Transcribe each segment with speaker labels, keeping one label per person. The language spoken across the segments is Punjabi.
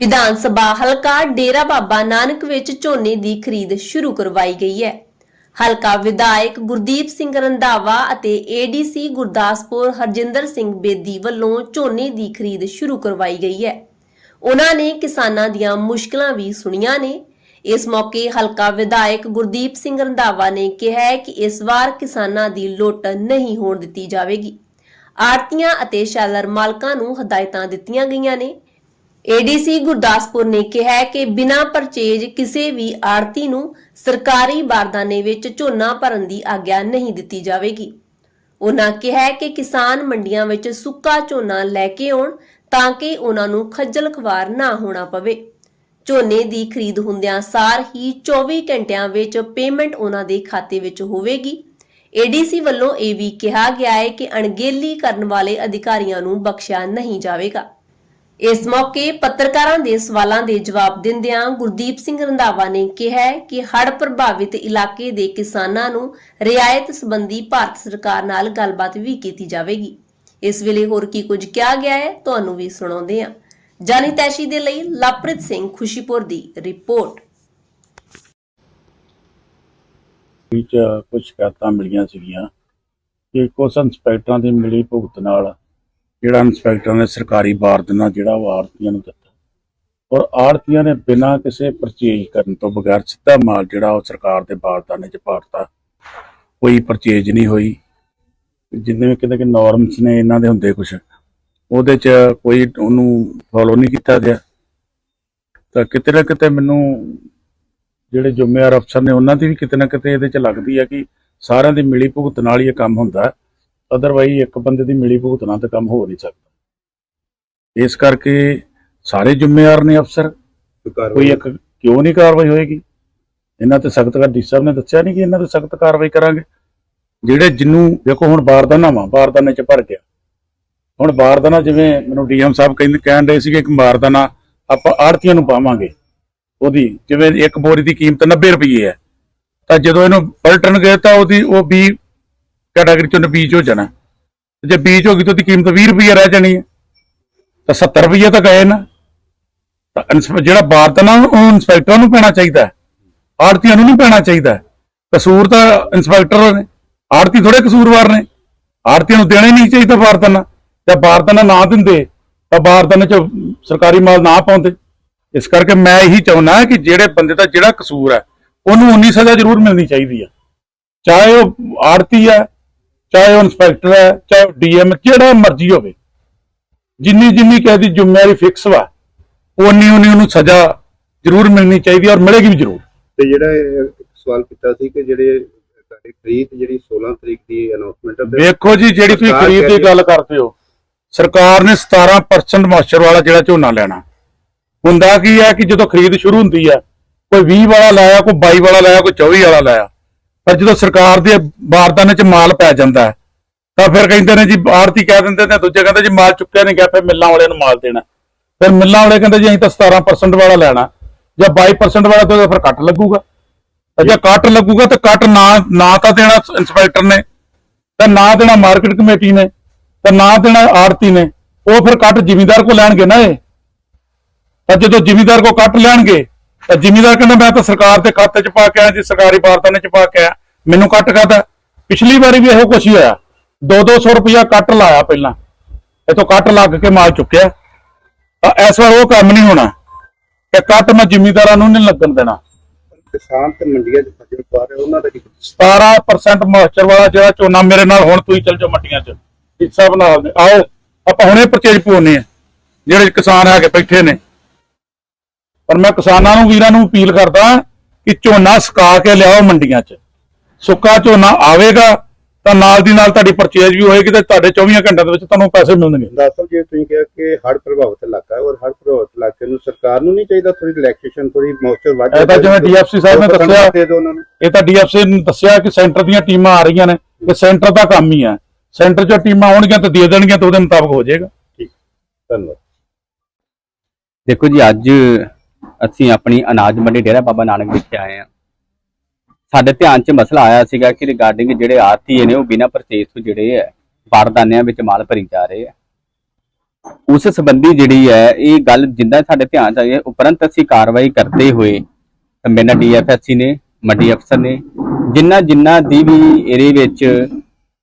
Speaker 1: ਵਿਧਾਨ ਸਭਾ ਹਲਕਾ ਡੇਰਾ ਬਾਬਾ ਨਾਨਕ ਵਿੱਚ ਝੋਨੇ ਦੀ ਖਰੀਦ ਸ਼ੁਰੂ ਕਰਵਾਈ ਗਈ ਹੈ। ਹਲਕਾ ਵਿਧਾਇਕ ਗੁਰਦੀਪ ਸਿੰਘ ਰੰਧਾਵਾ ਅਤੇ ਏਡੀਸੀ ਗੁਰਦਾਸਪੁਰ ਹਰਜਿੰਦਰ ਸਿੰਘ ਬੇਦੀ ਵੱਲੋਂ ਝੋਨੇ ਦੀ ਖਰੀਦ ਸ਼ੁਰੂ ਕਰਵਾਈ ਗਈ ਹੈ। ਉਹਨਾਂ ਨੇ ਕਿਸਾਨਾਂ ਦੀਆਂ ਮੁਸ਼ਕਲਾਂ ਵੀ ਸੁਣੀਆਂ ਨੇ। ਇਸ ਮੌਕੇ ਹਲਕਾ ਵਿਧਾਇਕ ਗੁਰਦੀਪ ਸਿੰਘ ਰੰਧਾਵਾ ਨੇ ਕਿਹਾ ਕਿ ਇਸ ਵਾਰ ਕਿਸਾਨਾਂ ਦੀ ਲੁੱਟ ਨਹੀਂ ਹੋਣ ਦਿੱਤੀ ਜਾਵੇਗੀ। ਆੜਤੀਆਂ ਅਤੇ ਸ਼ੈਲਰ ਮਾਲਕਾਂ ਨੂੰ ਹਦਾਇਤਾਂ ਦਿੱਤੀਆਂ ਗਈਆਂ ਨੇ। ਏਡੀਸੀ ਗੁਰਦਾਸਪੁਰ ਨੇ ਕਿਹਾ ਕਿ ਬਿਨਾਂ ਪਰਚੇਜ ਕਿਸੇ ਵੀ ਆੜਤੀ ਨੂੰ ਸਰਕਾਰੀ ਬਾਰਦਾਨੇ ਵਿੱਚ ਝੋਨਾ ਭਰਨ ਦੀ ਆਗਿਆ ਨਹੀਂ ਦਿੱਤੀ ਜਾਵੇਗੀ। ਉਹਨਾਂ ਕਿਹਾ ਕਿ ਕਿਸਾਨ ਮੰਡੀਆਂ ਵਿੱਚ ਸੁੱਕਾ ਝੋਨਾ ਲੈ ਕੇ ਆਉਣ ਤਾਂ ਕਿ ਉਹਨਾਂ ਨੂੰ ਖੱਜਲ ਖਵਾਰ ਨਾ ਹੋਣਾ ਪਵੇ। ਝੋਨੇ ਦੀ ਖਰੀਦ ਹੁੰਦਿਆਂ ਸਾਰ ਹੀ 24 ਘੰਟਿਆਂ ਵਿੱਚ ਪੇਮੈਂਟ ਉਹਨਾਂ ਦੇ ਖਾਤੇ ਵਿੱਚ ਹੋਵੇਗੀ। ਏਡੀਸੀ ਵੱਲੋਂ ਇਹ ਵੀ ਕਿਹਾ ਗਿਆ ਹੈ ਕਿ ਅਣਗੇਲੀ ਕਰਨ ਵਾਲੇ ਅਧਿਕਾਰੀਆਂ ਨੂੰ ਬਖਸ਼ਿਆ ਨਹੀਂ ਜਾਵੇਗਾ। ਇਸ ਮੌਕੇ ਪੱਤਰਕਾਰਾਂ ਦੇ ਸਵਾਲਾਂ ਦੇ ਜਵਾਬ ਦਿੰਦਿਆਂ ਗੁਰਦੀਪ ਸਿੰਘ ਰੰਧਾਵਾ ਨੇ ਕਿਹਾ ਕਿ ਹੜ੍ਹ ਪ੍ਰਭਾਵਿਤ ਇਲਾਕੇ ਦੇ ਕਿਸਾਨਾਂ ਨੂੰ ਰਿਆਇਤ ਸੰਬੰਧੀ ਭਾਰਤ ਸਰਕਾਰ ਨਾਲ ਗੱਲਬਾਤ ਵੀ ਕੀਤੀ ਜਾਵੇਗੀ। ਇਸ ਵੇਲੇ ਹੋਰ ਕੀ ਕੁਝ ਕਿਹਾ ਗਿਆ ਹੈ, ਤੁਹਾਨੂੰ ਵੀ ਸੁਣਾਉਂਦੇ ਹਾਂ। ਜਾਨੀ ਦੇ ਲਈ ਲਵਪ੍ਰੀਤ ਸਿੰਘ ਖੁਸ਼ੀਪੁਰ ਦੀ ਰਿਪੋਰਟ।
Speaker 2: ਵਿੱਚ ਕੁਝ ਸ਼ਿਕਾਇਤਾਂ ਮਿਲੀਆਂ ਸੀਗੀਆਂ ਕਿ ਕੁਝ ਇੰਸਪੈਕਟਰਾਂ ਦੀ ਮਿਲੀ ਭੁਗਤ ਨਾਲ ਜਿਹੜਾ ਇੰਸਪੈਕਟਰਾਂ ਨੇ ਸਰਕਾਰੀ ਬਾਰਦਨਾ ਜਿਹੜਾ ਉਹ ਆੜਤੀਆਂ ਨੂੰ ਦਿੱਤਾ। ਔਰ ਆੜਤੀਆਂ ਨੇ ਬਿਨਾਂ ਕਿਸੇ ਪਰਚੇਜ ਕਰਨ ਤੋਂ ਬਗੈਰ ਸਿੱਧਾ ਮਾਲ ਜਿਹੜਾ ਉਹ ਸਰਕਾਰ ਦੇ ਬਾਰਦਾਨੇ 'ਚ ਪਾੜਤਾ। ਕੋਈ ਪਰਚੇਜ ਨਹੀਂ ਹੋਈ। ਜਿੰਨੇ ਕਿਤੇ ਕਿ ਨਾਰਮਸ ਨੇ ਇਹਨਾਂ ਦੇ ਹੁੰਦੇ ਕੁਝ ਉਹਦੇ 'ਚ ਕੋਈ ਉਹਨੂੰ ਫੋਲੋ ਨਹੀਂ ਕੀਤਾ ਗਿਆ। ਤਾਂ ਕਿਤੇ ਨਾ ਕਿਤੇ ਮੈਨੂੰ ਜਿਹੜੇ ਜ਼ਿੰਮੇਵਾਰ ਅਫਸਰ ਨੇ ਉਹਨਾਂ ਦੀ ਵੀ ਕਿਤੇ ਨਾ ਕਿਤੇ ਇਹਦੇ 'ਚ ਲੱਗਦੀ ਹੈ ਕਿ ਸਾਰਿਆਂ ਦੀ ਮਿਲੀ ਭੁਗਤ ਨਾਲ ਹੀ ਇਹ ਕੰਮ ਹੁੰਦਾ। ਅਦਰਵਾਈਜ਼ ਇੱਕ ਬੰਦੇ ਦੀ ਮਿਲੀ ਭੁਗਤ ਨਾਲ ਤਾਂ ਕੰਮ ਹੋ ਨਹੀਂ ਸਕਦਾ। ਇਸ ਕਰਕੇ ਸਾਰੇ ਜ਼ਿੰਮੇਵਾਰ ਨੇ ਅਫਸਰ। ਕੋਈ ਇੱਕ ਕਿਉਂ ਨਹੀਂ ਕਾਰਵਾਈ ਹੋਏਗੀ? ਇਹਨਾਂ ਤੇ ਸਖਤ ਕਰ ਡੀ ਸਾਹਿਬ ਨੇ ਦੱਸਿਆ ਨਹੀਂ ਕਿ ਇਹਨਾਂ ਤੇ ਸਖਤ ਕਾਰਵਾਈ ਕਰਾਂਗੇ। ਜਿਹੜੇ ਜਿੰਨੂੰ ਦੇਖੋ ਹੁਣ ਬਾਰਦਾਨਾ ਵਾ ਬਾਰਦਾਨੇ 'ਚ ਭਰ ਗਿਆ। ਹੁਣ ਬਾਰਦਾਨਾ ਜਿਵੇਂ ਮੈਨੂੰ ਡੀਐਮ ਸਾਹਿਬ ਕਹਿੰਦੇ ਕਹਿਣ ਰਹੇ ਸੀਗੇ ਕਿ ਬਾਰਦਾਨਾ ਆਪਾਂ ਆੜਤੀਆਂ ਨੂੰ ਪਾਵਾਂਗੇ। ਉਹਦੀ ਜਿਵੇਂ ਇੱਕ ਬੋਰੀ ਦੀ ਕੀਮਤ 90 ਰੁਪਏ ਹੈ। ਤਾਂ ਜਦੋਂ ਇਹਨੂੰ ਪਲਟਣਗੇ ਤਾਂ ਉਹਦੀ ਉਹ ਵੀ ਕੈਟਾਗਰੀ ਚੋਂ ਬੀਜ ਹੋ ਜਾਣਾ। ਤੇ ਜੇ ਬੀਜ ਹੋ ਗਈ ਤਾਂ ਉਹਦੀ ਕੀਮਤ 20 ਰੁਪਏ ਰਹਿ ਜਾਣੀ ਹੈ। ਤਾਂ 70 ਰੁਪਏ ਤਾਂ ਗਏ ਨਾ। ਤਾਂ ਇੰਸਪੈ- ਜਿਹੜਾ ਬਾਰਤਨਾ ਉਹ ਇੰਸਪੈਕਟਰਾਂ ਨੂੰ ਪੈਣਾ ਚਾਹੀਦਾ ਆੜਤੀਆਂ ਨੂੰ ਨਹੀਂ ਪੈਣਾ ਚਾਹੀਦਾ ਕਸੂਰ ਤਾਂ ਇੰਸਪੈਕਟਰ ਨੇ। ਆੜਤੀ ਥੋੜੇ ਕਸੂਰਵਾਰ ਨੇ। ਆੜਤੀਆਂ ਨੂੰ ਦੇਣਾ ਹੀ ਨਹੀਂ ਚਾਹੀਦਾ ਬਾਰਤਨਾ ਜਾਂ ਬਾਰਤਨਾ ਨਾ ਦਿੰਦੇ, ਤਾਂ ਬਾਰਤਨੇ ਚ ਸਰਕਾਰੀ ਮਾਲ ਨਾ ਪਾਉਂਦੇ। ਇਸ ਕਰਕੇ ਮੈਂ ਇਹੀ ਚਾਹੁੰਦਾ ਕਿ ਜਿਹੜੇ ਬੰਦੇ ਦਾ ਜਿਹੜਾ ਕਸੂਰ ਹੈ, ਉਹਨੂੰ ਉਨੀ ਸਜ਼ਾ ਜ਼ਰੂਰ ਮਿਲਣੀ ਚਾਹੀਦੀ ਹੈ। ਚਾਹੇ ਉਹ ਆੜਤੀ ਹੈ ਚਾਹੇ ਉਹ ਇੰਸਪੈਕਟਰ ਹੈ ਚਾਹੇ ਡੀਐਮ ਜਿਹੜਾ ਮਰਜ਼ੀ ਹੋਵੇ। ਜਿੰਨੀ ਜਿੰਨੀ ਕਿਸੇ ਦੀ ਜ਼ਿੰਮੇਵਾਰੀ ਫਿਕਸ ਵਾ ਉਨੀ ਉਨੀ ਉਹਨੂੰ ਸਜ਼ਾ ਜ਼ਰੂਰ ਮਿਲਣੀ ਚਾਹੀਦੀ ਔਰ ਮਿਲੇਗੀ ਵੀ ਜ਼ਰੂਰ।
Speaker 3: ਤੇ ਜਿਹੜਾ ਇਹ ਸਵਾਲ ਕੀਤਾ ਸੀ ਕਿ ਜਿਹੜੇ ਤੁਹਾਡੀ ਖਰੀਦ ਜਿਹੜੀ 16 ਤਰੀਕ ਦੀ ਅਨਾਉਂਸਮੈਂਟ ਹੈ
Speaker 2: ਵੇਖੋ ਜੀ ਜਿਹੜੀ ਤੁਸੀਂ
Speaker 3: ਕਹਿ
Speaker 2: ਦੀ ਗੱਲ ਕਰਦੇ ਹੋ ਸਰਕਾਰ ਨੇ 17% ਮਾਸਟਰ ਵਾਲਾ ਜਿਹੜਾ ਝੋਨਾ ਲੈਣਾ। ਹੁੰਦਾ ਕੀ ਹੈ ਕਿ ਜਦੋਂ ਖਰੀਦ ਸ਼ੁਰੂ ਹੁੰਦੀ ਹੈ ਕੋਈ 20 ਵਾਲਾ ਲਾਇਆ ਕੋਈ 22 ਵਾਲਾ ਲਾਇਆ ਕੋਈ 24 ਵਾਲਾ ਲਾਇਆ ਪਰ ਜਦੋਂ ਸਰਕਾਰ ਦੇ ਬਾਰਦਾਨੇ 'ਚ ਮਾਲ ਪੈ ਜਾਂਦਾ ਤਾਂ ਫਿਰ ਕਹਿੰਦੇ ਨੇ ਜੀ, ਆੜਤੀ ਕਹਿ ਦਿੰਦੇ ਨੇ, ਦੂਜੇ ਕਹਿੰਦੇ ਜੀ, ਮਾਲ ਚੁੱਕਿਆ ਨਹੀਂ ਗਿਆ, ਫਿਰ ਮਿੱਲਾਂ ਵਾਲਿਆਂ ਨੂੰ ਮਾਲ ਦੇਣਾ। ਫਿਰ ਮਿੱਲਾਂ ਵਾਲੇ ਕਹਿੰਦੇ ਜੀ, ਅਸੀਂ ਤਾਂ 17% ਵਾਲਾ ਲੈਣਾ। ਜਾਂ 22% ਵਾਲਾ ਤੇ ਫਿਰ ਕੱਟ ਲੱਗੂਗਾ। ਜੇ ਕੱਟ ਲੱਗੂਗਾ, ਤਾਂ ਕੱਟ ਨਾ ਨਾ ਤਾਂ ਦੇਣਾ ਇੰਸਪੈਕਟਰ ਨੇ, ਤਾਂ ਨਾ ਦੇਣਾ ਮਾਰਕੀਟ ਕਮੇਟੀ ਨੇ, ਤਾਂ ਨਾ ਦੇਣਾ ਆੜਤੀ ਨੇ। ਉਹ ਫਿਰ ਕੱਟ ਜ਼ਿਮੀਂਦਾਰ ਕੋ ਲੈਣਗੇ ਨਾ ਇਹ। ਤਾਂ ਜਦੋਂ ਜ਼ਿਮੀਂਦਾਰ ਕੋ ਕੱਟ ਲੈਣਗੇ ਤਾਂ ਜ਼ਿਮੀਂਦਾਰ ਕਹਿੰਦਾ ਮੈਂ ਤਾਂ ਸਰਕਾਰ ਦੇ ਖਾਤੇ 'ਚ ਪਾ ਕੇ ਆਇਆ ਜੀ ਸਰਕਾਰੀ ਬਾਰਦਾਨੇ 'ਚ ਪਾ ਕੇ ਆਇਆ। ਮੈਨੂੰ ਕੱਟ ਕਾਹਦਾ ਪਿਛਲੀ ਵਾਰੀ ਵੀ ਇਹੋ ਕੁਛ ਹੀ ਹੋਇਆ। 2-200 ਰੁਪਇਆ ਕੱਟ ਲਾਇਆ ਪਹਿਲਾਂ। ਇਥੋਂ ਕੱਟ ਲੱਗ ਕੇ ਮਾਲ ਚੁੱਕਿਆ। ਤਾਂ ਇਸ ਵਾਰ ਉਹ ਕੰਮ ਨਹੀਂ ਹੋਣਾ। ਕਿ ਕੱਟ ਮੈਂ ਜ਼ਿਮੀਂਦਾਰਾਂ ਨੂੰ ਨਹੀਂ ਲੱਗਣ ਦੇਣਾ।
Speaker 3: ਕਿਸਾਨ ਤੇ ਮੰਡੀਆਂ 'ਚ ਫਸਲ ਪਾ ਰਹੇ ਉਹਨਾਂ ਦਾ ਕੀ
Speaker 2: 17% ਮੋਇਸਚਰ ਵਾਲਾ ਜਿਹੜਾ ਝੋਨਾ ਮੇਰੇ ਨਾਲ ਹੁਣ ਤੁਸੀਂ ਚੱਲ ਜਾਓ ਮੰਡੀਆਂ 'ਚ। ਹਿੱਸਾ ਬਣਾ ਦੇ ਆਓ ਆਪਾਂ ਹੁਣੇ ਪਰਚੇਜ ਪਾਉਨੇ ਆ ਜਿਹੜੇ ਕਿਸਾਨ ਹੈਗੇ ਬੈਠੇ ਨੇ। ਪਰ ਮੈਂ ਕਿਸਾਨਾਂ ਨੂੰ ਵੀਰਾਂ ਨੂੰ ਅਪੀਲ ਕਰਦਾ ਕਿ ਝੋਨਾ ਸੁਕਾ ਕੇ ਲਿਆਓ ਮੰਡੀਆਂ 'ਚ। ਸੁੱਕਾ ਝੋਨਾ ਆਵੇਗਾ ਤਾਂ ਨਾਲ ਦੀ ਨਾਲ ਤੁਹਾਡੀ ਪਰਚੇਜ ਵੀ ਹੋਏਗੀ ਤੇ ਤੁਹਾਡੇ 24 ਘੰਟਿਆਂ ਦੇ ਵਿੱਚ ਤੁਹਾਨੂੰ ਪੈਸੇ ਮਿਲਣਗੇ।
Speaker 3: ਦੱਸੋ ਜੇ ਤੁਸੀਂ ਕਿਹਾ ਕਿ ਹੜ੍ਹ ਪ੍ਰਭਾਵਿਤ ਇਲਾਕਾ ਹੈ ਔਰ ਹੜ੍ਹ ਪ੍ਰਭਾਵਿਤ ਇਲਾਕੇ ਨੂੰ ਸਰਕਾਰ ਨੂੰ ਨਹੀਂ ਚਾਹੀਦਾ ਥੋੜੀ ਰਿਲੈਕਸੇਸ਼ਨ ਥੋੜੀ ਮੌਸਚਰ ਵੱਧ
Speaker 2: ਇਹ ਤਾਂ ਜਿਵੇਂ। DFC ਸਾਹਿਬ ਨੇ ਦੱਸਿਆ। ਇਹ ਤਾਂ ਡੀਐਫਸੀ ਨੇ ਦੱਸਿਆ ਕਿ ਸੈਂਟਰ ਦੀਆਂ ਟੀਮਾਂ ਆ ਰਹੀਆਂ ਨੇ ਇਹ ਸੈਂਟਰ ਦਾ ਕੰਮ ਹੀ ਹੈ। ਸੈਂਟਰ 'ਚ ਟੀਮਾਂ ਆਉਣਗੀਆਂ ਤਾਂ ਦੇ ਦੇਣਗੀਆਂ ਤਾਂ ਉਹਦੇ ਮੁਤਾਬਕ ਹੋ ਜਾਏਗਾ।
Speaker 3: ਧੰਨਵਾਦ।
Speaker 4: ਦੇਖੋ ਜੀ ਅੱਜ ਅਸੀਂ ਆਪਣੀ ਅਨਾਜ ਮੰਡੀ ਡੇਰਾ ਬਾਬਾ ਨਾਨਕ ਵਿਖੇ ਆਏ ਆ ਸਾਡੇ ਧਿਆਨ 'ਚ ਮਸਲਾ ਆਇਆ ਸੀਗਾ ਕਿ ਰਿਗਾਰਡਿੰਗ ਜਿਹੜੇ ਆਰਤੀ ਨੇ ਉਹ ਬਿਨਾਂ ਪਰਚੇਸ ਤੋਂ ਜਿਹੜੇ ਹੈ ਬਾਰਦਾਨਿਆਂ ਵਿੱਚ ਮਾਲ ਭਰੀ ਜਾ ਰਹੇ ਆ ਉਸ ਸੰਬੰਧੀ ਜਿਹੜੀ ਹੈ, ਇਹ ਗੱਲ ਜਿੰਦਾ ਸਾਡੇ ਧਿਆਨ ਚ ਆਈ ਹੈ, ਉਪਰੰਤ ਅਸੀਂ ਕਾਰਵਾਈ ਕਰਦੇ ਹੋਏ ਮੇਰੇ ਨਾਲ ਡੀਐਫਐਸਸੀ ਨੇ, ਮੰਡੀ ਅਫਸਰ ਨੇ, ਜਿੰਨਾ ਜਿੰਨਾ ਦੀ ਵੀ ਇਹਦੇ ਵਿੱਚ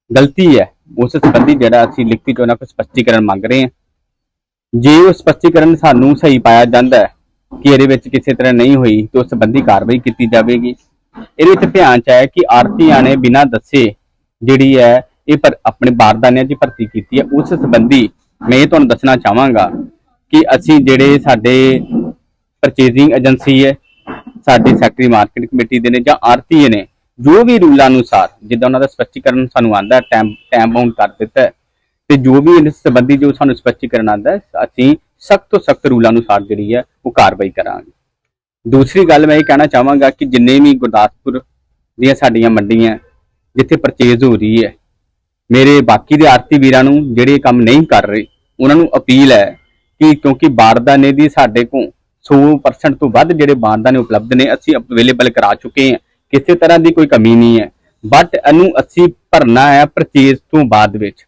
Speaker 4: ਗਲਤੀ ਹੈ, ਉਸ ਸੰਬੰਧੀ ਜਿਹੜਾ ਅਸੀਂ ਲਿਖਤੀ ਚ ਉਹਨਾਂ ਕੋਲ ਸਪਸ਼ਟੀਕਰਨ ਮੰਗ ਰਹੇ ਹਾਂ। ਜੇ ਉਹ ਸਪਸ਼ਟੀਕਰਨ ਸਾਨੂੰ ਸਹੀ ਪਾਇਆ ਜਾਂਦਾ ਹੈ ਕਿ ਇਹਦੇ ਵਿੱਚ ਕਿਸੇ ਤਰ੍ਹਾਂ ਨਹੀਂ ਹੋਈ ਤੇ ਉਸ ਸੰਬੰਧੀ ਕਾਰਵਾਈ ਕੀਤੀ ਜਾਵੇਗੀ। ਇਹਦੇ ਵਿੱਚ ਧਿਆਨ ਚ ਆਇਆ ਕਿ ਆਰਤੀਆਂ ਨੇ ਬਿਨਾਂ ਦੱਸੇ ਜਿਹੜੀ ਹੈ, ਇਹ ਪਰ ਆਪਣੇ ਬਾਰਦਾਨਿਆਂ 'ਚ ਭਰਤੀ ਕੀਤੀ ਹੈ। ਉਸ ਸੰਬੰਧੀ ਮੈਂ ਇਹ ਤੁਹਾਨੂੰ ਦੱਸਣਾ ਚਾਹਾਂਗਾ ਕਿ ਅਸੀਂ ਜਿਹੜੇ ਸਾਡੇ ਪਰਚੇਜ਼ਿੰਗ ਏਜੰਸੀ ਹੈ, ਸਾਡੇ ਸੈਕਟਰੀ ਮਾਰਕੀਟ ਕਮੇਟੀ ਦੇ ਨੇ ਜਾਂ ਆਰਤੀ ਨੇ, ਜੋ ਵੀ ਰੂਲਾਂ ਅਨੁਸਾਰ, ਜਿੱਦਾਂ ਉਹਨਾਂ ਦਾ ਸਪਸ਼ਟੀਕਰਨ ਸਾਨੂੰ ਆਂਦਾ ਟਾਈਮ ਟਾਈਮ ਬਾਉਂਡ ਕਰ ਦਿੱਤਾ ਤੇ ਜੋ ਵੀ ਇਸ ਸੰਬੰਧੀ ਜੋ ਸਾਨੂੰ ਸਪਸ਼ਟੀਕਰਨ ਆਂਦਾ ਅਸੀਂ ਸਖਤ ਤੋਂ ਸਖਤ ਰੂਲਾਂ ਅਨੁਸਾਰ ਜਿਹੜੀ ਹੈ ਉਹ ਕਾਰਵਾਈ ਕਰਾਂਗੇ। ਦੂਸਰੀ ਗੱਲ ਮੈਂ ਇਹ ਕਹਿਣਾ ਚਾਹਾਂਗਾ ਕਿ ਜਿੰਨੇ ਵੀ ਗੁਰਦਾਸਪੁਰ ਦੀਆਂ ਸਾਡੀਆਂ ਮੰਡੀਆਂ ਜਿੱਥੇ ਪਰਚੇਜ਼ ਹੋ ਰਹੀ ਹੈ, ਮੇਰੇ ਬਾਕੀ ਦੇ ਆਰਤੀ ਵੀਰਾਂ ਨੂੰ ਜਿਹੜੇ ਕੰਮ ਨਹੀਂ ਕਰ ਰਹੇ, ਉਹਨਾਂ ਨੂੰ ਅਪੀਲ ਹੈ ਕਿ ਕਿਉਂਕਿ ਬਾਰਦਾਨੇ ਦੀ ਸਾਡੇ ਕੋਲ 100% ਤੋਂ ਵੱਧ ਜਿਹੜੇ ਬਾਰਦਾਨੇ ਉਪਲਬਧ ਨੇ, ਅਸੀਂ ਅਵੇਲੇਬਲ ਕਰਾ ਚੁੱਕੇ ਹਾਂ। ਕਿਸੇ ਤਰ੍ਹਾਂ ਦੀ ਕੋਈ ਕਮੀ ਨਹੀਂ ਹੈ। ਬਟ ਇਹਨੂੰ ਅਸੀਂ ਭਰਨਾ ਹੈ ਪਰਚੇਜ਼ ਤੋਂ ਬਾਅਦ ਵਿੱਚ।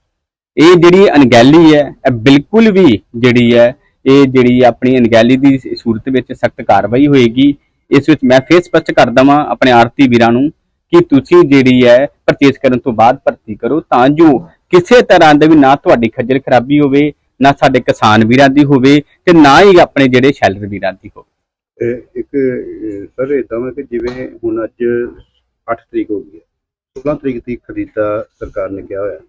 Speaker 4: ਇਹ ਜਿਹੜੀ ਅਣਗਹਿਲੀ ਹੈ, ਇਹ ਬਿਲਕੁਲ ਵੀ ਜਿਹੜੀ ਹੈ ਇਹ ਜਿਹੜੀ ਆਪਣੀ ਅਣਗਹਿਲੀ ਦੀ ਸੂਰਤ ਵਿੱਚ ਸਖਤ ਕਾਰਵਾਈ ਹੋਏਗੀ, ਇਸ ਵਿੱਚ ਮੈਂ ਫੇਰ ਸਪਸ਼ਟ ਕਰ ਦਵਾਂ ਆਪਣੇ ਆਰਤੀ ਵੀਰਾਂ ਨੂੰ ਕਿ ਤੁਸੀਂ ਜਿਹੜੀ ਹੈ ਪਰਚੇਸ ਕਰਨ ਤੋਂ ਬਾਅਦ ਭਰਤੀ ਕਰੋ, ਤਾਂ ਜੋ ਕਿਸੇ ਤਰ੍ਹਾਂ ਦੇ ਵੀ ਨਾ ਤੁਹਾਡੀ ਖੱਜਲ ਖਰਾਬੀ ਹੋਵੇ, ਨਾ ਸਾਡੇ ਕਿਸਾਨ ਵੀਰਾਂ ਦੀ ਹੋਵੇ ਤੇ ਨਾ ਹੀ ਆਪਣੇ ਜਿਹੜੇ ਸ਼ੈਲਰ ਵੀਰਾਂ ਦੀ ਹੋਵੇ।
Speaker 3: ਇੱਕ ਸਰ ਇਦਾਂ ਹੈ ਕਿ ਜਿਵੇਂ ਹੁਣ ਅੱਜ 8 ਤਰੀਕ ਹੋ ਗਈ ਹੈ 16 ਤਰੀਕ ਦੀ ਖਰੀਦ ਸਰਕਾਰ ਨੇ ਕਿਹਾ ਹੋਇਆ,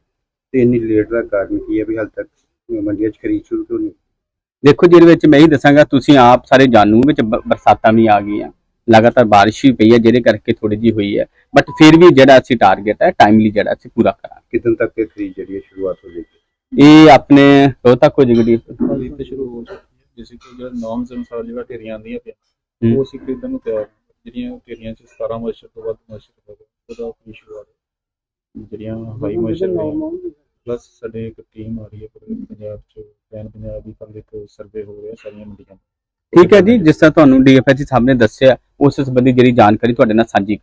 Speaker 3: ਤੇ ਇੰਨੀ ਲੇਟ ਦਾ ਕਾਰਨ ਕੀ ਹੈ ਵੀ ਹਾਲ ਤੱਕ ਮੰਡੀਆਂ 'ਚ ਖਰੀਦ ਸ਼ੁਰੂ ਕਿਉਂ ਨਹੀਂ
Speaker 4: ਦੇਖੋ ਜਿਹਦੇ ਵਿੱਚ ਮੈਂ ਹੀ ਦੱਸਾਂਗਾ ਤੁਸੀਂ ਆਪ ਸਾਰੇ ਜਾਣੂ ਵਿੱਚ ਬਰਸਾਤਾਂ ਵੀ ਆ ਗਈਆਂ। ਲਗਾਤਾਰ ਬਾਰਿਸ਼ ਵੀ ਪਈ ਹੈ ਜਿਹਦੇ ਕਰਕੇ ਥੋੜੀ ਜੀ ਹੋਈ ਹੈ। ਬਟ ਫਿਰ ਵੀ ਜਿਹੜਾ ਅਸੀਂ ਟਾਰਗੇਟ ਹੈ ਟਾਈਮਲੀ ਜਿਹੜਾ ਅਸੀਂ ਪੂਰਾ ਕਰਾਂਗੇ।
Speaker 3: ਕਿਦਨ ਤੱਕ ਇਹ ਖਰੀਦ ਜਿਹੜੀ ਹੈ ਸ਼ੁਰੂਆਤ ਹੋ ਜਾਏਗੀ?
Speaker 4: ਇਹ ਆਪਣੇ ਕਦੋਂ ਤੱਕ ਹੋ ਜਾਏਗੀ
Speaker 5: ਤੇ ਸ਼ੁਰੂ ਹੋ ਹੈ ਜਿਸ ਕਿ ਜਿਹੜਾ ਨਾਰਮਸ ਅਨੁਸਾਰ ਜਿਹੜਾ ਢੇਰੀਆਂ ਆਉਂਦੀਆਂ ਪਿਆ। ਉਹ ਅਸੀਂ ਖਰੀਦਣ ਨੂੰ ਤਿਆਰ। ਜਿਹੜੀਆਂ ਢੇਰੀਆਂ ਚ 17 ਮੋਇਸਚਰ ਤੋਂ ਵੱਧ ਮੋਇਸਚਰ ਹੋਵੇ ਉਹਦਾ ਕੋਈ ਸ਼ੁਰੂਆਤ। ਜਿਹੜੀਆਂ ਹਾਈ ਮੋਇਸਚਰ ਨੇ ਪਲੱਸ ਸਾਡੇ ਇੱਕ ਟੀਮ ਆ ਰਹੀ ਹੈ ਪੂਰੇ ਪੰਜਾਬ ਚ ਪੈਨ ਪੰਜਾਬ ਦੀ ਕੱਲ ਇੱਕ ਸਰਵੇ ਹੋ ਰਿਹਾ ਸਾਰੀਆਂ ਮੰਡੀਆਂ ਦਾ।
Speaker 4: ਠੀਕ ਹੈ ਜੀ, ਜਿਸ ਤਰ੍ਹਾਂ ਤੁਹਾਨੂੰ ਡੀਐਫਐਸ ਸਾਹਿਬ ਨੇ ਦੱਸਿਆ, ਉਸ ਸੰਬੰਧੀ ਜਿਹੜੀ ਜਾਣਕਾਰੀ ਤੁਹਾਡੇ ਨਾਲ ਸਾਂਝੀ ਕਰ